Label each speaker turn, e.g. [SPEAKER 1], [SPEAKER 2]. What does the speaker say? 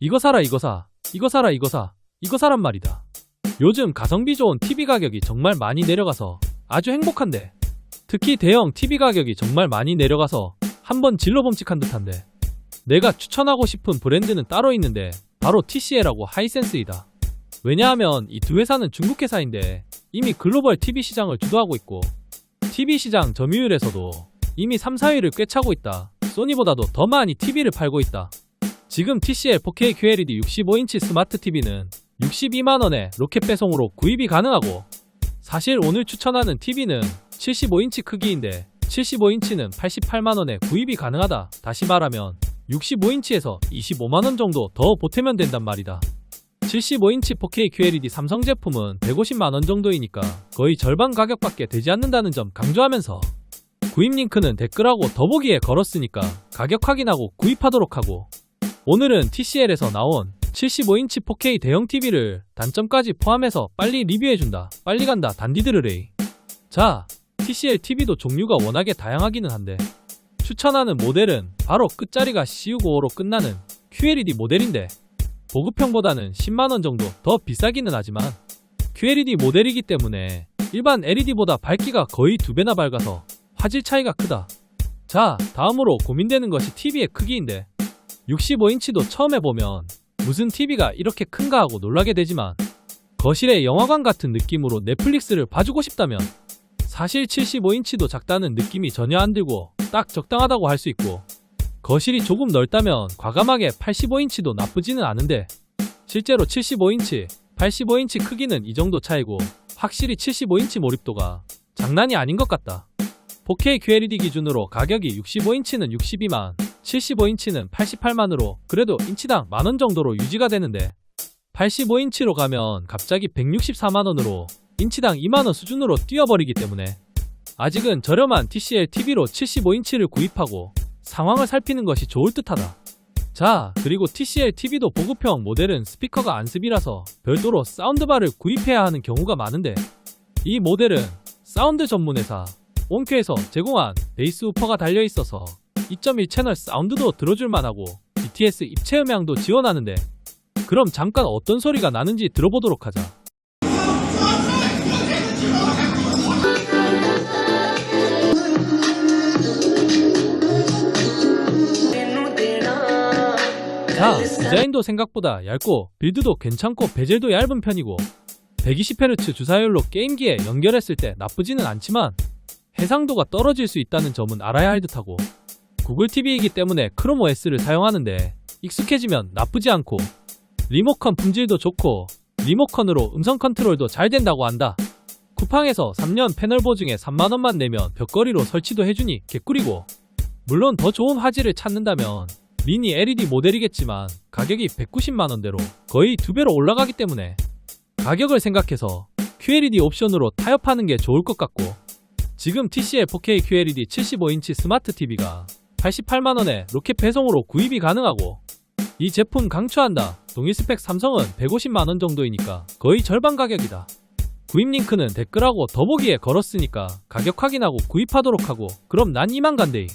[SPEAKER 1] 이거 사라 이거 사 이거 사라 이거 사 이거 사란 말이다. 요즘 가성비 좋은 TV 가격이 정말 많이 내려가서 아주 행복한데 특히 대형 TV 가격이 정말 많이 내려가서 한번 질러봄직한 듯한데 내가 추천하고 싶은 브랜드는 따로 있는데 바로 TCL하고 하이센스이다. 왜냐하면 이 두 회사는 중국 회사인데 이미 글로벌 TV 시장을 주도하고 있고 TV 시장 점유율에서도 이미 3, 4위를 꿰차고 있다. 소니보다도 더 많이 TV를 팔고 있다. 지금 TCL 4K QLED 65인치 스마트 TV는 62만원에 로켓 배송으로 구입이 가능하고 사실 오늘 추천하는 TV는 75인치 크기인데 75인치는 88만원에 구입이 가능하다. 다시 말하면 65인치에서 25만원 정도 더 보태면 된단 말이다. 75인치 4K QLED 삼성 제품은 150만원 정도이니까 거의 절반 가격밖에 되지 않는다는 점 강조하면서 구입 링크는 댓글하고 더보기에 걸었으니까 가격 확인하고 구입하도록 하고 오늘은 TCL에서 나온 75인치 4K 대형 TV를 단점까지 포함해서 빨리 리뷰해준다. 빨리 간다. 단디 들으레이. 자, TCL TV도 종류가 워낙에 다양하기는 한데 추천하는 모델은 바로 끝자리가 CU95로 끝나는 QLED 모델인데 보급형보다는 10만원 정도 더 비싸기는 하지만 QLED 모델이기 때문에 일반 LED보다 밝기가 거의 두 배나 밝아서 화질 차이가 크다. 자, 다음으로 고민되는 것이 TV의 크기인데 65인치도 처음에 보면 무슨 TV가 이렇게 큰가 하고 놀라게 되지만 거실에 영화관 같은 느낌으로 넷플릭스를 봐주고 싶다면 사실 75인치도 작다는 느낌이 전혀 안 들고 딱 적당하다고 할 수 있고 거실이 조금 넓다면 과감하게 85인치도 나쁘지는 않은데 실제로 75인치, 85인치 크기는 이 정도 차이고 확실히 75인치 몰입도가 장난이 아닌 것 같다. 4K QLED 기준으로 가격이 65인치는 62만, 75인치는 88만으로 그래도 인치당 만원 정도로 유지가 되는데 85인치로 가면 갑자기 164만원으로 인치당 2만원 수준으로 뛰어버리기 때문에 아직은 저렴한 TCL TV로 75인치를 구입하고 상황을 살피는 것이 좋을 듯하다. 자, 그리고 TCL TV도 보급형 모델은 스피커가 안습이라서 별도로 사운드바를 구입해야 하는 경우가 많은데 이 모델은 사운드 전문 회사 온큐에서 제공한 베이스 우퍼가 달려 있어서 2.1 채널 사운드도 들어줄 만하고 BTS 입체 음향도 지원하는데 그럼 잠깐 어떤 소리가 나는지 들어보도록 하자. 자, 디자인도 생각보다 얇고 빌드도 괜찮고 베젤도 얇은 편이고 120Hz 주사율로 게임기에 연결했을 때 나쁘지는 않지만 해상도가 떨어질 수 있다는 점은 알아야 할 듯하고 구글 TV이기 때문에 크롬 OS를 사용하는데 익숙해지면 나쁘지 않고 리모컨 품질도 좋고 리모컨으로 음성 컨트롤도 잘 된다고 한다. 쿠팡에서 3년 패널 보증에 3만원만 내면 벽걸이로 설치도 해주니 개꿀이고 물론 더 좋은 화질을 찾는다면 미니 LED 모델이겠지만 가격이 190만원대로 거의 두 배로 올라가기 때문에 가격을 생각해서 QLED 옵션으로 타협하는 게 좋을 것 같고 지금 TCL 4K QLED 75인치 스마트 TV가 88만원에 로켓 배송으로 구입이 가능하고 이 제품 강추한다. 동일 스펙 삼성은 150만원 정도이니까 거의 절반 가격이다. 구입 링크는 댓글하고 더보기에 걸었으니까 가격 확인하고 구입하도록 하고 그럼 난 이만 간대이.